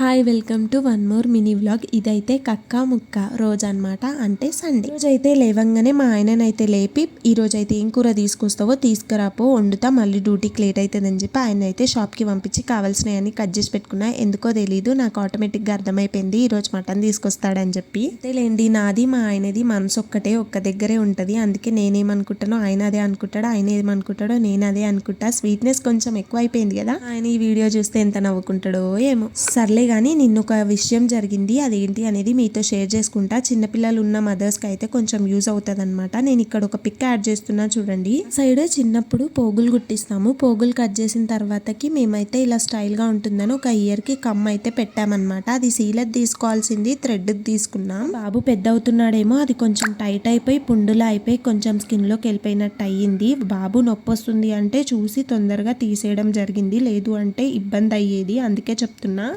Hi welcome to one more mini vlog. ఇదైతే కక్క ముక్క రోజు అనమాట అంటే సండే. రోజైతే లేవంగానే మా ఆయననైతే లేపి ఈ ఏం కూర తీసుకొస్తావో తీసుకురాపో వండుతా మళ్ళీ డ్యూటీకి లేట్ అవుతుందని చెప్పి ఆయన అయితే షాప్కి పంపించి కావాల్సినవన్నీ కట్ చేసి పెట్టుకున్నా. ఎందుకో తెలీదు నాకు ఆటోమేటిక్గా అర్థమైపోయింది ఈరోజు మటన్ తీసుకొస్తాడని చెప్పి. అయితే లేండి నాది మా ఆయనది మనసు ఒక్కటే ఒక్క దగ్గరే ఉంటుంది. అందుకే నేనేమనుకుంటానో ఆయన అదే అనుకుంటాడో ఆయన ఏమనుకుంటాడో నేను అదే అనుకుంటా. స్వీట్నెస్ కొంచెం ఎక్కువ అయిపోయింది కదా. ఆయన ఈ వీడియో చూస్తే ఎంత నవ్వుకుంటాడో ఏమో. సర్లే కానీ నిన్న ఒక విషయం జరిగింది. అదేంటి అనేది మీతో షేర్ చేసుకుంటా. చిన్నపిల్లలు ఉన్న మదర్స్కి అయితే కొంచెం యూజ్ అవుతుంది అనమాట నేను ఇక్కడ ఒక పిక్ యాడ్ చేస్తున్నా చూడండి. సైడ్ చిన్నప్పుడు పోగులు కుట్టిస్తాము. పోగులు కట్ చేసిన తర్వాతకి మేమైతే ఇలా స్టైల్గా ఉంటుందని ఒక ఇయర్కి కమ్ అయితే పెట్టామన్నమాట. అది సీలెట్ తీసుకోవాల్సింది థ్రెడ్ తీసుకున్నాం. బాబు పెద్ద అవుతున్నాడేమో అది కొంచెం టైట్ అయిపోయి పుండులా అయిపోయి కొంచెం స్కిన్లోకి వెళ్ళిపోయినట్టు అయ్యింది. బాబు నొప్పి వస్తుంది అంటే చూసి తొందరగా తీసేయడం జరిగింది. లేదు అంటే ఇబ్బంది అయ్యేది అందుకే చెప్తున్నా.